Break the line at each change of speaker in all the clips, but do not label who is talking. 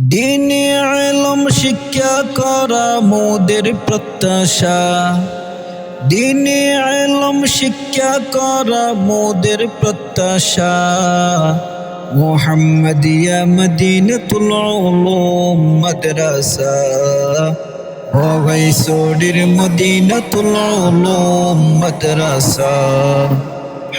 দিনে এলম শিক্ষা করা মোদের প্রত্যাশা। দিনে এলম শিক্ষা করা মোদের প্রত্যাশা। মোহাম্মদিয়া মদিনাতুল উলুম মাদ্রাসা। ওয়াইসোডির মদিনাতুল উলুম মাদ্রাসা।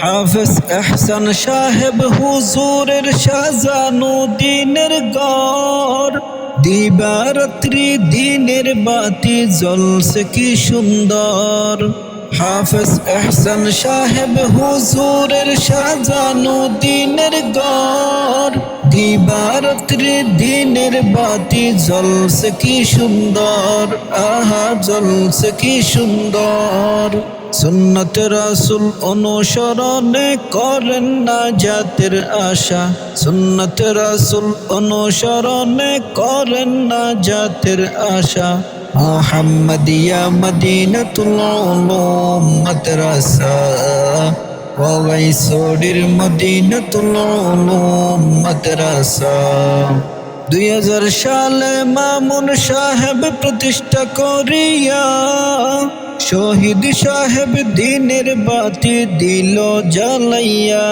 হাফেজ এহসান সাহেব হুজুরের সাজানো দিনের গড় দিবারাত্রি দিনের বাতি জ্বলছে কি সুন্দর। হাফেজ এহসান সাহেব হুজুরের সাজানো দিনের গড় দিবারাত্রি দিনের বাতি জ্বলছে কি সুন্দর। আহা, জ্বলছে কি সুন্দর। সুন্নত রাসুল অনুসরণে করেন না জাতের আশা। সুন্নত রাসুল অনুসরণে করেন না জাতের আশা। মোহাম্মদিয়া মদিনাতুল উলুম মাদ্রাসা মাদ্রাসা। দুই হাজার সালে মামুন সাহেব প্রতিষ্ঠা করিয়া শহীদ সাহেব দিনের বাতি দিল জ্বালাইয়া।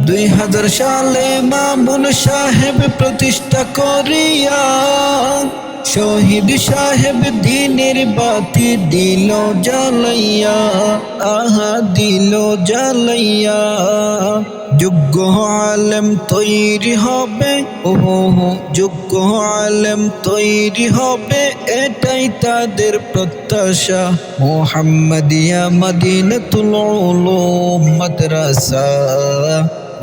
দুই হাজার সালে মামুন সাহেব প্রতিষ্ঠা করিয়া শহীদ সাহেব দিনের বাতি দিল জ্বালাইয়া, আহা দিল জ্বালাইয়া। যোগ্য আলেম তৈরি হবে হো যোগ্য আলেম তৈরি হবে, এটাই তাদের প্রত্যাশা। মোহাম্মদিয়া মদিনাতুল উলুম মাদ্রাসা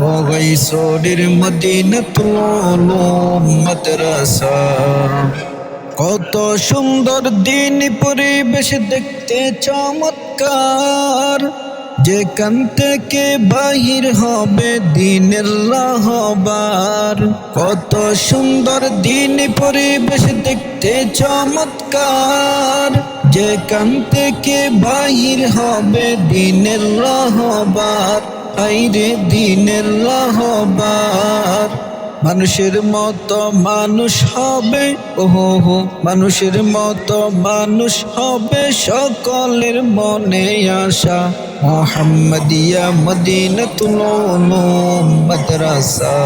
ওগাইসোডির মদিনাতুল উলুম মাদ্রাসা। কত সুন্দর দিন পরিবেশ দেখতে চমৎকার। যেখান থেকে বাহির হবে দিনের রাহবার কত সুন্দর দিন পরিবেশ দেখতে চমৎকার। যেখান থেকে বাহির হবে দিনের রাহবার আইরে দিনের রাহবার মানুষের মতো মানুষ হবে, ওহো হো, মানুষের মতো মানুষ হবে সকলের মনে আশা। মোহাম্মদিয়া মদিনাতুল উলুম মাদ্রাসা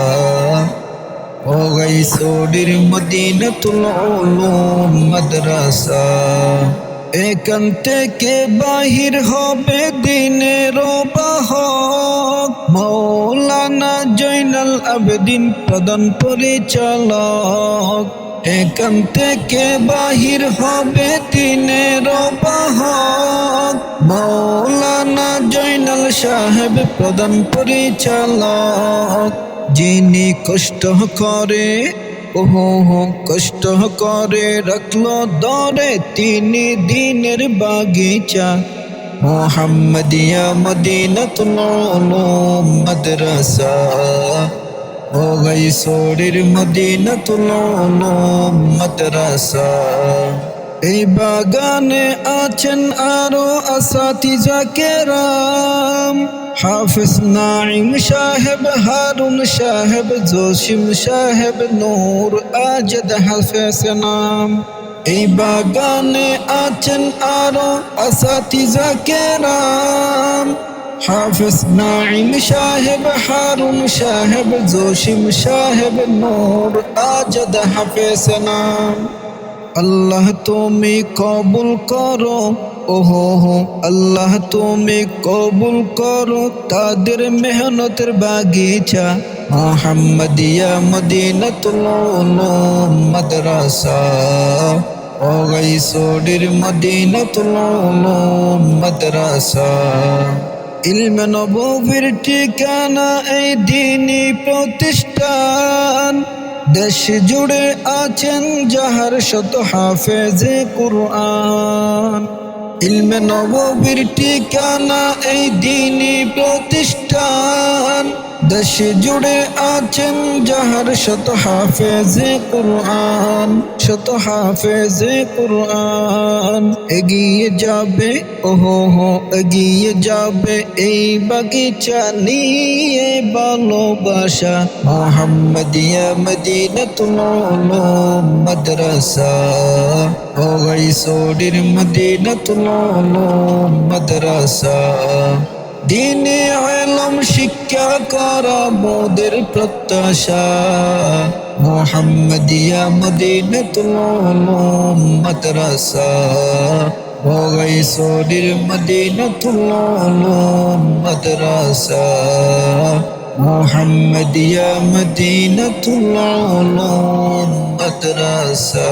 ও গাইসোডির মদিনাতুল উলুম মাদ্রাসা এখান থেকে বাহির হবে দিনের বাহক। মৌলানা জৈনাল আবেদিন প্রধান পরিচালক। এখান থেকে বাহির হবে দিনের মৌলানা জৈনাল সাহেব প্রধান পরিচালক। যিনি কষ্ট করে ওহো কষ্ট করে রাখল দরে, তিনি দিনের বাগিচা। মোহাম্মদিয়া মদিনাতুল মাদ্রাসা। ও গাইসোরের মদিনাতুল উলুম মাদ্রাসা এই বাগানে আছেন আরও আসাতিজা কেরাম হাফিজ নাইম সাহেব হারুন সাহেব জসিম সাহেব নূর আজদ হাফেজ নাম এই বাগানে আছেন আরও আসাতিজা কেরাম হাফিজ নাইম সাহেব, হারুন সাহেব, জসিম সাহেব, নূর আজদ হাফেজ নাম। আল্লাহ তুমি কবুল করো, ওহো হো, আল্লাহ তুমি কবুল করো, তাদের মেহনতের বাগিচা মোহাম্মদিয়া মদিনাতুল মাদ্রাসা ও গাইসোডির মদিনাতুল মাদ্রাসা। ইলমে নবীর ঠিকানা এই দিনই প্রতিষ্ঠান। দেশ জুড়ে আছেন যাহার শত হাফেজে কুরআন। নবীর ঠিকানা এই দিনই প্রতিষ্ঠান। দেশ জুড়ে আছেন যাহার শত হাফেজে কোরআন, শত হাফেজে কোরআন। এগিয়ে যাবে, ওহো হো, এগিয়ে যাবে এই বাগিচা নিয়ে ভালোবাসা। মোহাম্মদিয়া মদিনাতুল উলুম, মাদ্রাসা। ও গাইসোডির মদিনাতুল উলুম, মাদ্রাসা। দিনে আলম শিক্ষা করা মোদের প্রত্যাশা। মোহাম্মদিয়া মদিনাতুল উলুম মাদ্রাসা ও গাইসোডির মদিনাতুল উলুম মাদ্রাসা মোহাম্মদিয়া উলুম মাদ্রাসা